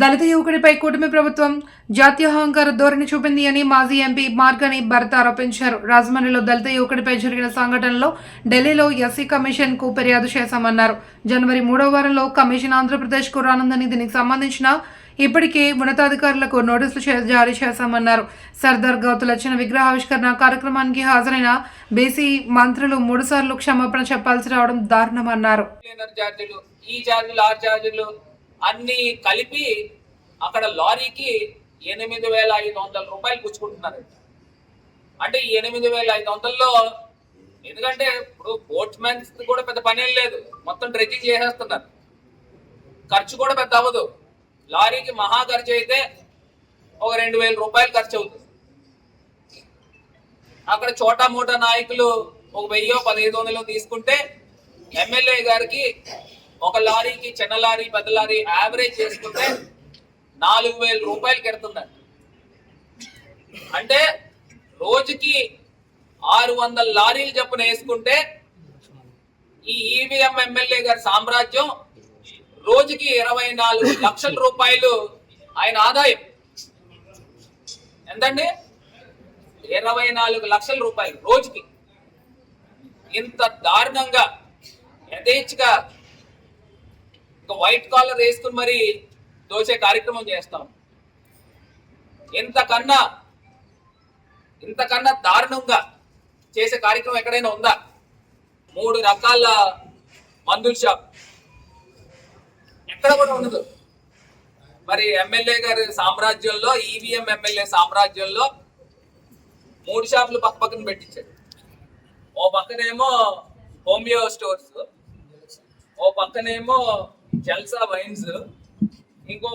దళిత యువకుడిపై కూటమి ప్రభుత్వం జాత్యహంకార ధోరణి చూపింది అని మాజీ ఎంపీ మార్గని భరత్ ఆరోపించారు. రాజమండ్రిలో దళిత యువకుడిపై జరిగిన సంఘటనలో ఢిల్లీలో ఎస్సీ కమిషన్కు ఫిర్యాదు చేశామన్నారు. జనవరి మూడవ వారంలో కమిషన్ ఆంధ్రప్రదేశ్కు రానుందని దీనికి సంబంధించిన ఇప్పటికే ఉన్నతాధికారులకు నోటీసులు జారీ చేశామన్నారు. సర్దార్ గౌతులచ్చిన విగ్రహావిష్కరణ కార్యక్రమానికి హాజరైన బీసీ మంత్రులు మూడుసార్లు క్షమాపణ చెప్పాల్సి రావడం దారుణమన్నారు. ఈ అన్ని కలిపి అక్కడ లారీకి ఎనిమిది వేల ఐదు వందల రూపాయలు పుచ్చుకుంటున్నారు. అంటే ఎనిమిది వేల ఐదు వందల్లో ఎందుకంటే ఇప్పుడు బోట్ మెన్స్ కూడా పెద్ద పని లేదు. మొత్తం ట్రెక్కింగ్ చేసేస్తున్నారు. ఖర్చు కూడా పెద్ద అవ్వదు. లారీకి మహా ఖర్చు అయితే ఒక రెండు వేల రూపాయలు ఖర్చు అవుతుంది. అక్కడ చోటా మోటా నాయకులు ఒక వెయ్యో పదిహేదు వందలు తీసుకుంటే ఎమ్మెల్యే గారికి ఒక లారీకి చిన్న లారీ పెద్ద లారీ యావరేజ్ చేసుకుంటే నాలుగు వేల రూపాయలు కెడుతుందండి అంటే రోజుకి ఆరు వందల లారీలు చొప్పున వేసుకుంటే ఈ ఈవీఎం ఎమ్మెల్యే గారి సామ్రాజ్యం రోజుకి ఇరవై నాలుగు లక్షల రూపాయలు ఆయన ఆదాయం. ఎంతండి? ఇరవై నాలుగు లక్షల రూపాయలు రోజుకి. ఇంత దారుణంగా యథేచ్ఛగా వైట్ కాలర్ వేసుకుని మరి దోచే కార్యక్రమం చేస్తాం. ఇంతకన్నా ఇంతకన్నా దారుణంగా చేసే కార్యక్రమం ఎక్కడైనా ఉందా? మూడు రకాల మందుల షాప్. ఎక్కడ కూడా ఉండదు. మరి ఎమ్మెల్యే గారి సామ్రాజ్యంలో ఈవీఎం ఎమ్మెల్యే సామ్రాజ్యంలో మూడు షాపులు పక్క పక్కన పెట్టించాడు ఓ పక్కనేమో హోమియో స్టోర్స్ ఓ పక్కనేమో జల్సా వైన్స్ ఇంకో